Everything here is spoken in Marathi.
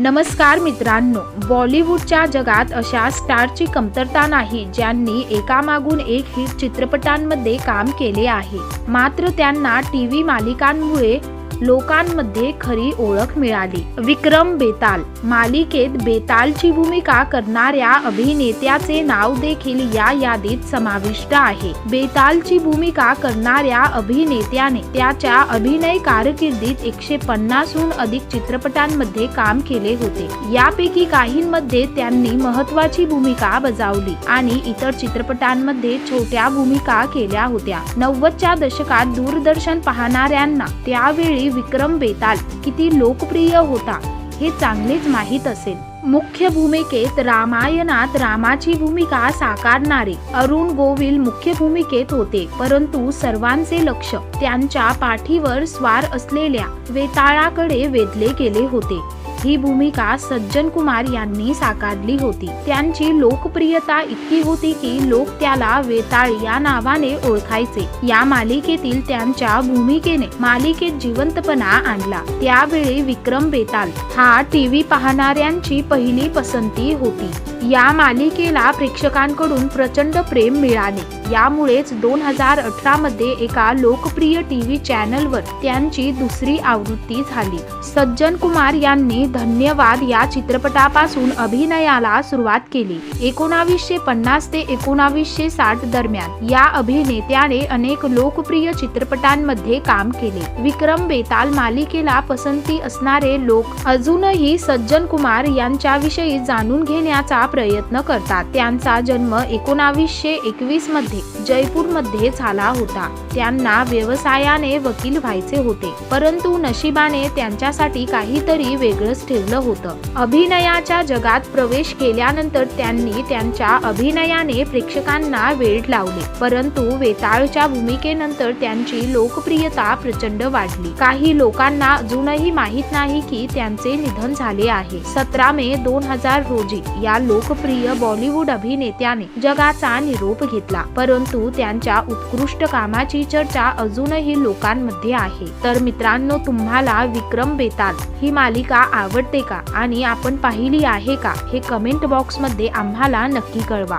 नमस्कार मित्रांनो बॉलिवूडच्या जगात अशा स्टारची कमतरता नाही ज्यांनी एकामागून एक हिट चित्रपटांमध्ये काम केले आहे. मात्र त्यांना टी व्ही मालिकांमुळे लोकांमध्ये खरी ओळख मिळाली. विक्रम बेताल मालिकेत बेतालची भूमिका करणाऱ्या अभिनेत्याचे नाव देखील या यादीत समाविष्ट आहे. बेतालची भूमिका करणाऱ्या अभिनेत्याने त्याच्या अभिनय कारकिर्दीत एकशे पन्नासहून अधिक चित्रपटांमध्ये काम केले होते. यापैकी काहींमध्ये त्यांनी महत्वाची भूमिका बजावली आणि इतर चित्रपटांमध्ये छोट्या भूमिका केल्या होत्या. नव्वदच्या दशकात दूरदर्शन पाहणाऱ्यांना त्यावेळी विक्रम बेताल किती लोकप्रिय होता हे चांगलेच माहीत असेल. मुख्य भूमिकेत रामायणात रामाची भूमिका साकारणारे अरुण गोविल मुख्य भूमिकेत होते परंतु सर्वांचे लक्ष त्यांच्या पाठीवर स्वार असलेल्या वेताळाकडे वेधले गेले होते. ही भूमिका सज्जन कुमार यांनी साकारली होती. त्यांची लोकप्रियता इतकी होती की लोक त्याला वेताळ या नावाने ओळखायचे. या मालिकेतील त्यांच्या भूमिकेने मालिकेत जिवंतपणा आणला. त्यावेळी विक्रम बेताल हा टीव्ही पाहणाऱ्यांची पहिली पसंती होती. या मालिकेला प्रेक्षकांकडून प्रचंड प्रेम मिळाले. यामुळेच दोन हजार अठरा मध्ये एका लोकप्रिय टीव्ही चॅनलवर त्यांची दुसरी आवृत्ती झाली. सज्जन कुमार यांनी धन्यवाद या चित्रपटापासून अभिनयाला सुरुवात केली. एकोणावीसशे पन्नास ते एकोणावीसशे साठ दरम्यान या अभिनेत्याने अनेक लोकप्रिय चित्रपटांमध्ये काम केले. विक्रम बेताल मालिकेला पसंती असणारे लोक अजूनही सज्जन कुमार यांच्याविषयी जाणून घेण्याचा प्रयत्न करतात. त्यांचा जन्म एकोणावीसशे एकवीसमध्ये जयपूरमध्ये झाला होता. त्यांना व्यवसायाने वकील व्हायचे होते. परंतु नशिबाने त्यांच्यासाठी काहीतरी वेगळंच ठेवलं होतं. अभिनयाच्या जगात प्रवेश केल्यानंतर त्यांनी त्यांच्या अभिनयाने प्रेक्षकांना वेळ लावले. परंतु वेताळच्या भूमिकेनंतर त्यांची लोकप्रियता प्रचंड वाढली. काही लोकांना अजूनही माहीत नाही की त्यांचे निधन झाले आहे. सतरा मे दोन हजार रोजी या लोकप्रिय बॉलिवूड अभिनेत्याने जगाचा निरोप घेतला. परंतु त्यांच्या उत्कृष्ट कामाची चर्चा अजूनही लोकांमध्ये आहे. तर मित्रांनो तुम्हाला विक्रम बेताल ही मालिका आवडते का? आणि आपण पाहिली आहे का? हे कमेंट बॉक्समध्ये आम्हाला नक्की कळवा.